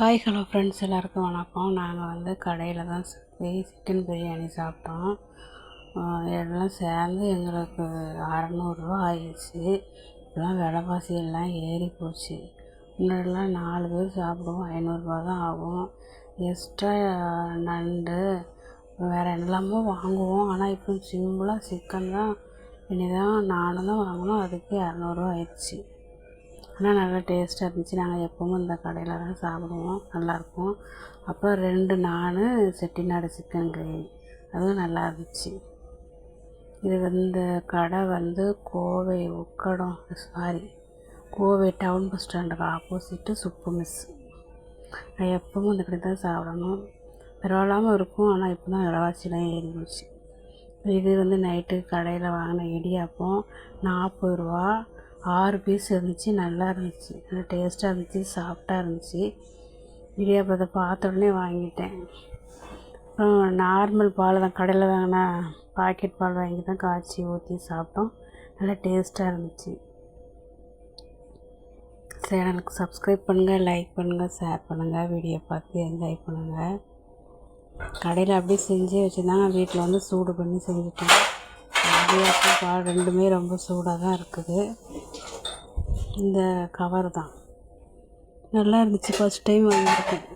Hi hello friends எல்லாருக்கும் வணக்கம். நாங்கள் வந்து கடையில் தான் போய் சிக்கன் பிரியாணி சாப்பிட்டோம். எல்லாம் சேர்ந்து எங்களுக்கு அறநூறுரூவா ஆயிடுச்சு. இப்போலாம் விலைவாசி எல்லாம் ஏறி போச்சு. முன்னாடிலாம் நாலு பேர் சாப்பிடுவோம். ஐநூறுரூவா தான் ஆகும். எக்ஸ்ட்ரா நண்டு வேறு எல்லாமோ வாங்குவோம். ஆனால் இப்போ சிம்பிளாக சிக்கன் தான். இனி தான் நானும் தான் வாங்கினோம் அதுக்கு இரநூறுவா ஆயிடுச்சு. ஆனால் நல்லா டேஸ்ட்டாக இருந்துச்சு. நாங்கள் எப்பவும் இந்த கடையில் தான் சாப்பிடுவோம். நல்லாயிருக்கும். அப்புறம் ரெண்டு நான் செட்டிநாடு சிக்கன் கிரேவி. அதுவும் நல்லா இருந்துச்சு. இது வந்து கடை வந்து Kovai Ukkadam. Sorry Kovai town bus ஸ்டாண்டுக்கு ஆப்போசிட்டு சுப்பு மிஸ். நான் எப்பவும் இந்த கடை தான் சாப்பிடணும். பரவாயில்லாமல் இருக்கும். ஆனால் இப்போ தான் விலைவாசிலாம் ஏறி போச்சு இது வந்து நைட்டு கடையில் வாங்கின இடியாப்பம். நாற்பது ரூபா. ஆறு பீஸ் இருந்துச்சு நல்லா இருந்துச்சு. நல்லா டேஸ்ட்டாக இருந்துச்சு சாஃப்டாக இருந்துச்சு. இடியாப்பத்தை பார்த்த உடனே வாங்கிட்டேன். அப்புறம் நார்மல் பால் தான். கடையில் வாங்கினா பாக்கெட் பால் வாங்கி தான் காய்ச்சி ஊற்றி சாப்பிட்டோம். நல்லா டேஸ்ட்டாக இருந்துச்சு. சேனலுக்கு சப்ஸ்கிரைப் பண்ணுங்கள் லைக் பண்ணுங்கள் ஷேர் பண்ணுங்கள் வீடியோ பார்த்து என்ஜாய் பண்ணுங்கள் கடையில் அப்படியே செஞ்சு வச்சுருந்தாங்க வீட்டில் வந்து சூடு பண்ணி செஞ்சுட்டேன். இடியாப்பம் பால் ரெண்டுமே ரொம்ப சூடாக தான் இருக்குது. இந்த கவர் தான். நல்லா இருந்துச்சு ஃபஸ்ட் டைம் வாங்கியிருக்கேன்.